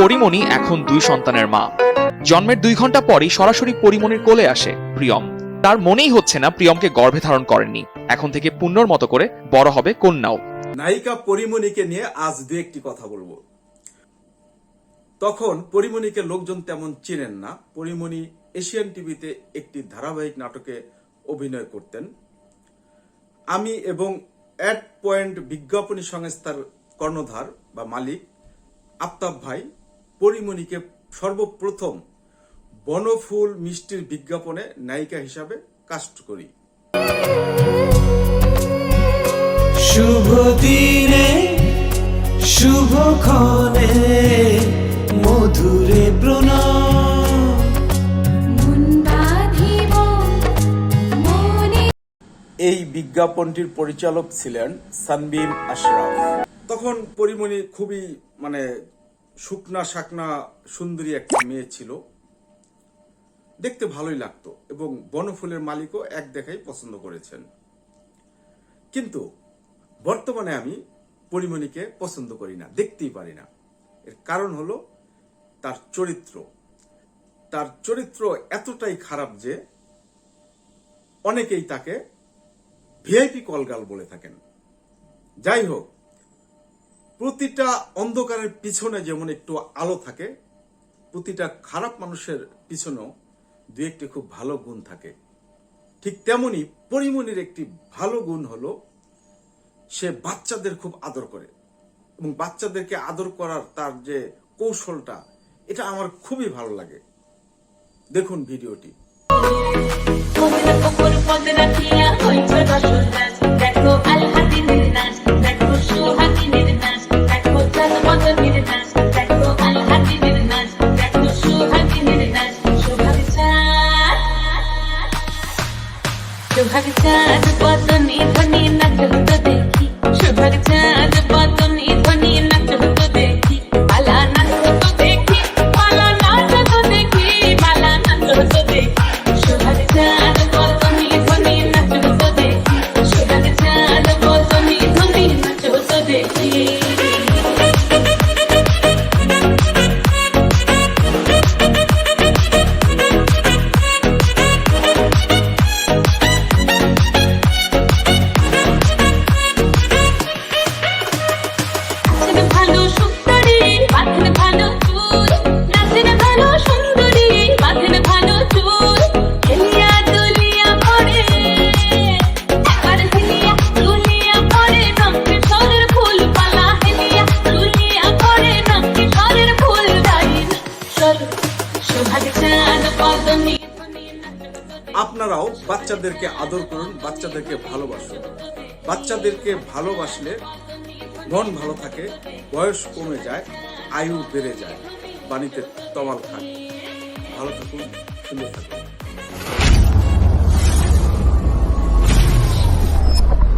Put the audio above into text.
পরিমণি এখন দুই সন্তানের মা। জন্মের দুই ঘণ্টা পরই সরাসরি পরিমণির কোলে আসে প্রিয়ম। তার মনেই হচ্ছে না প্রিয়মকে গর্ভে ধারণ করেননি। এখন থেকে পুণ্যর মতো করে বড় হবে কন্যাও। নায়িকা পরিমণিকে নিয়ে আজ দু একটি কথা বলব। তখন পরিমণিকে লোকজন তেমন চেনেন না। পরিমণি এশিয়ান টিভিতে একটি ধারাবাহিক নাটকে অভিনয় করতেন। আমি এবং অ্যাড পয়েন্ট বিজ্ঞাপনী সংস্থার কর্ণধার বা মালিক আফতাব ভাই পরিমণিকে সর্বপ্রথম বনফুল মিষ্টির বিজ্ঞাপনে নায়িকা হিসাবে কাস্ট করি। শুভ দিনে মধুরে মন বাঁধিব মনে এই বিজ্ঞাপনটির পরিচালক ছিলেন সানবিম আশরাফ। তখন পরিমণি খুবই মানে শুকনা শাকনা সুন্দরী একটা মেয়ে ছিল। দেখতে ভালোই লাগতো এবং বনফুলের মালিকও এক দেখাই পছন্দ করেছেন। কিন্তু বর্তমানে আমি পরিমণিকে পছন্দ করি না, দেখতেই পারি না। এর কারণ হলো তার চরিত্র। তার চরিত্র এতটাই খারাপ যে অনেকেই তাকে ভিআইপি কলগাল বলে থাকেন। যাই হোক প্রতিটা অন্ধকারের পিছনে যেমন একটু আলো থাকে, প্রতিটা খারাপ মানুষের পিছনেও দু একটি খুব ভালো গুণ থাকে। ঠিক তেমনি পরিমণির একটি ভালো গুণ হলো, সে বাচ্চাদের খুব আদর করে এবং বাচ্চাদেরকে আদর করার তার যে কৌশলটা, এটা আমার খুবই ভালো লাগে। দেখুন ভিডিওটি। সোহাগ চাঁদ বদনি ধ্বনি নাচ হতো দেখি সোহাগ চাঁদ আপনারাও বাচ্চাদেরকে আদর করুন, বাচ্চাদেরকে ভালোবাসুন। বাচ্চাদেরকে ভালোবাসলে মন ভালো থাকে, বয়স কমে যায়, আয়ু বেড়ে যায়। বাণীতে তমাল খান। ভালো থাকুন, সুন্দর থাকুন।